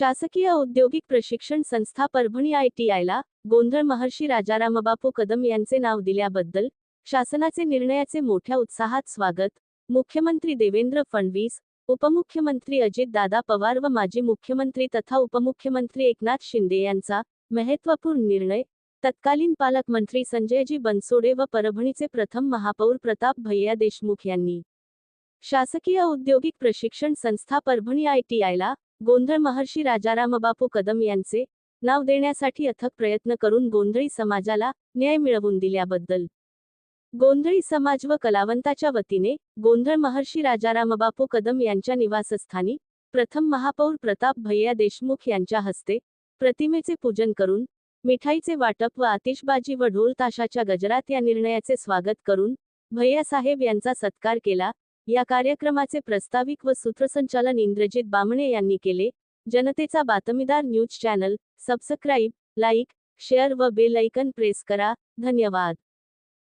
शासकीय औद्योगिक प्रशिक्षण संस्था परभणी आय टी आयला गोंधळ महर्षी राजारामबापू कदम यांचे नाव दिल्याबद्दल शासनाचे निर्णयाचे मोठ्या उत्साहात स्वागत. मुख्यमंत्री देवेंद्र फडणवीस उपमुख्यमंत्री अजितदादा पवार व माजी मुख्यमंत्री तथा उपमुख्यमंत्री एकनाथ शिंदे यांचा महत्त्वपूर्ण निर्णय तत्कालीन पालकमंत्री संजयजी बनसोडे व परभणीचे प्रथम महापौर प्रताप भैया देशमुख यांनी. शासकीय औद्योगिक प्रशिक्षण संस्था परभणी आय टी आयला गोंधळ महर्षी राजारामबापू कदम यांचे नाव देण्यासाठी अथक प्रयत्न करून गोंधळी समाजाला न्याय मिळवून दिल्याबद्दल. गोंधळी समाज व कलावंताच्या वतीने गोंधळ महर्षी राजारामबापू कदम यांच्या निवासस्थानी प्रथम महापौर प्रताप भैया देशमुख यांच्या हस्ते प्रतिमेचे पूजन करून मिठाईचे वाटप व आतिषबाजी व ढोल ताशाच्या गजरात या निर्णयाचे स्वागत करून भैयासाहेब यांचा सत्कार केला या कार्यक्रमाचे प्रस्ताविक व सूत्रसंचालन इंद्रजित बामणे यांनी केले. जनतेचा बातमीदार news channel subscribe like share व बेल ऐकन प्रेस करा. धन्यवाद.